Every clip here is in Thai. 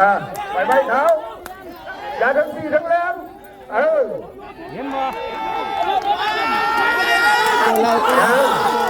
อ่าไปไปเท้าอย่าทั้งสี่ทั้งแรงเออเห็นบ่บ่อยา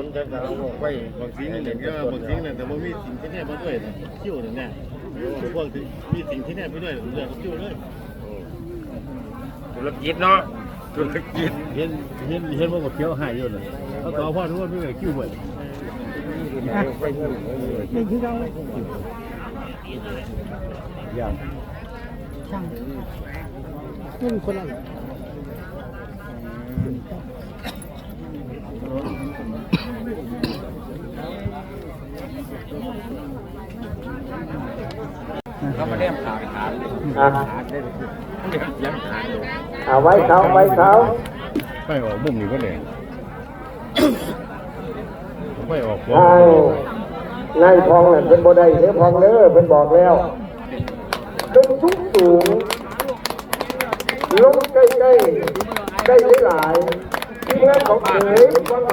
คนจะถามบอกไปบางสิ่งเนี่ยก็บางสิ่งเนี่ยแต่ว่ามีสิ่งที่แน่มาด้วยนะคิ้วเนี่ยแน่พวกที่มีสิ่งที่แน่ไปด้วยเรื่องคิ้วเลยธุรกิจเนาะธุรกิจเห็นเห็นเห็นว่าเคี้ยวหายอยู่เลยเขาต่อพ่อทุกคนไม่เคยคิ้วเหมือนอย่างเขามาเลี้ย งขาขาดอะขาดได้เลยเลี้ยงขาดอยู่เอาไว้เท้าไว้เท้าไม่ออกมุมนี้ก็เลยไม่ออกหัวใช่นายพองน่ะเป็นบ่ได้เด้อพองเด้อเป็นบอกแล้วขึ้นสูงสูงลงใกล้ใกล้ๆใกล้หลายๆที่งานของเอ๋ยว่าไง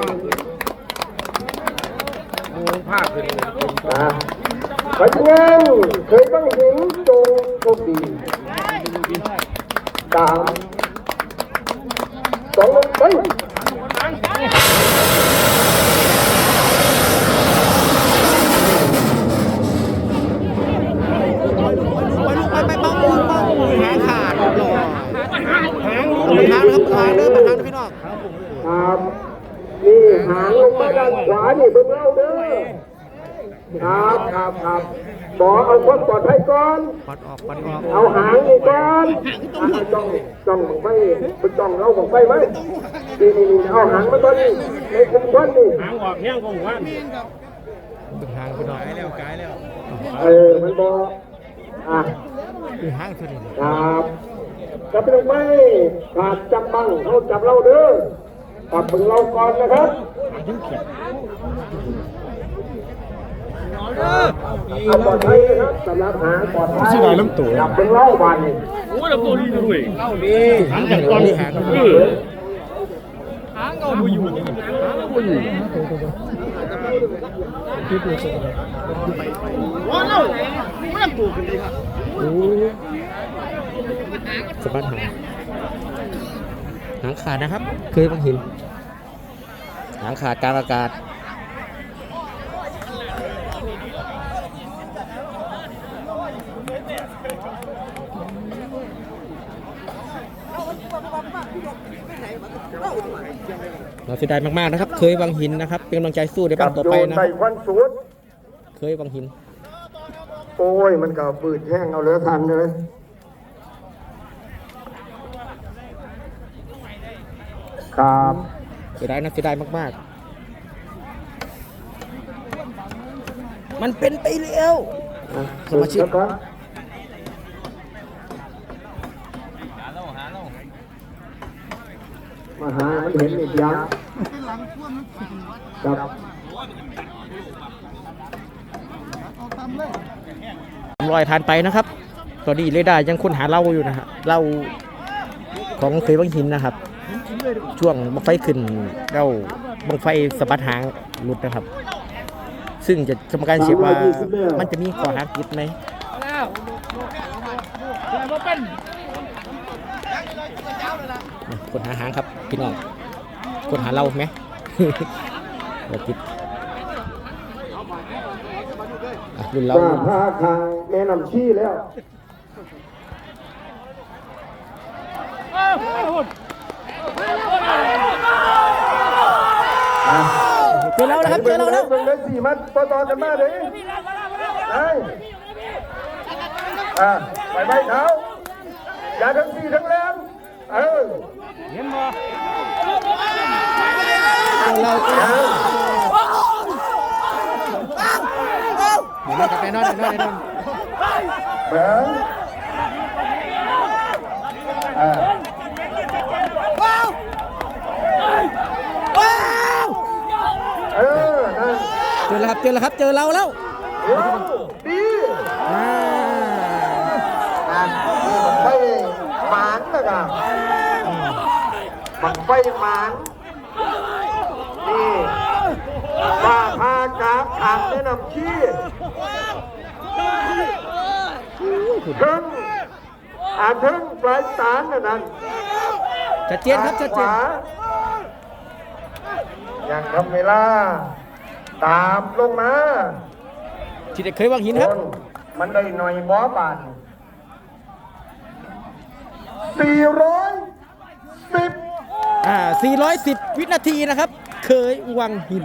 มูผ้าขึ้นนะ ปัจจุบันเคยต้องหิงจงโชคดีสามสองไปไปไปบังบังบังหางขาดหล่อหางหางนะครับหางเด้อหางพี่น้องครับนี่หางลงมาด้านขวานี่เบิ่งเล่าเด้อ ครับครับครับบอกเอาความปลอดภัยก่อน ปัดออกปัดออกเอาหางนี่ก่อนอะจ้องจ้องของไฟเป็นจ้องเราของไฟไหมนี่นี่นี่เอาหางมาก่อนนี่ในคุมควันนี่หางออกแห้งกงวันดึงหางพี่น้องแล้วกายแล้วเออมันบอกอะดึงหางตัวนี้ครับจะเป็นไม่ขาดจำบังเขาจับเราเด้อจับมึงเราก่อนนะครับ เอาปลอดภัยนะครับสำหรับหางปลอดภัยจับมึงเล่าบันโอ้ยแล้วตัวนี้ด้วยเล่าดีหางจากตอนนี่หางเออหางก็บ่อยู่หางก็บ่อยู่ว้าวไม่ต้องปลูกเลยครับสะบัดหางหางขาดนะครับ เคยบังเห็นหางขาดกลางอากาศ เราเสียดายมากๆนะครับ เคยวังหินนะครับ เป็นกำลังใจสู้ในบ้านต่อไปนะ ใส่ควันสูดเคยวังหิน โอ้ย มันก็บืดแห้งเอาเหลือทันเลยครับเสียดายนะเสียดายมากๆ มันเป็นไปแล้วอะสมาชิก แล้วก็ มาหามันเห็นอีกยังครับลอยผ่านไปนะครับ ตอนนี้เรดาร์ยังค้นหาเหล่าอยู่นะฮะเหล่าของเคยบังหินนะครับ ช่วงบังไฟขึ้นเหล่าบังไฟสะบัดหางหลุดนะครับ ซึ่งจะกรรมการเช็คว่ามันจะมีข้อหาผิดไหม คนหาหางครับพี่น้องคนหาเราไหมเดี๋ยวปิดอะรุ่นเราว่าพาคางแม่นำชี้แล้วเจอเราแล้วครับเจอเราแล้วเบิ่งเลยสี่มัดต่อต่อๆกันมาเลยไอ้อะไปใบเท้า อย่าทั้งสี่ทั้งแรงเออเห็นบ่เจอเราเจอเราเดี๋ยวนะครับแน่นอนแน่นอนแน่นอนเบิ่งอ่าเออนั่นเจอแล้วครับเจอแล้วครับเจอเราแล้วเร็วดี อ่า นั่นนี่มันไฟ หมานนะครับมันไฟหมานนี่ว่าพากราบทางแนะนำชี้ถึงอาถึงปลายตาลนะนั่นชัดเจนครับชัดเจนขวาอย่างทำเวลา ตามลงมาที่ได้เคยวางหินครับนมันได้หน่อยบอบาน สี่ร้อยสิบอ่า 410 วินาทีนะครับ เคยวางหิน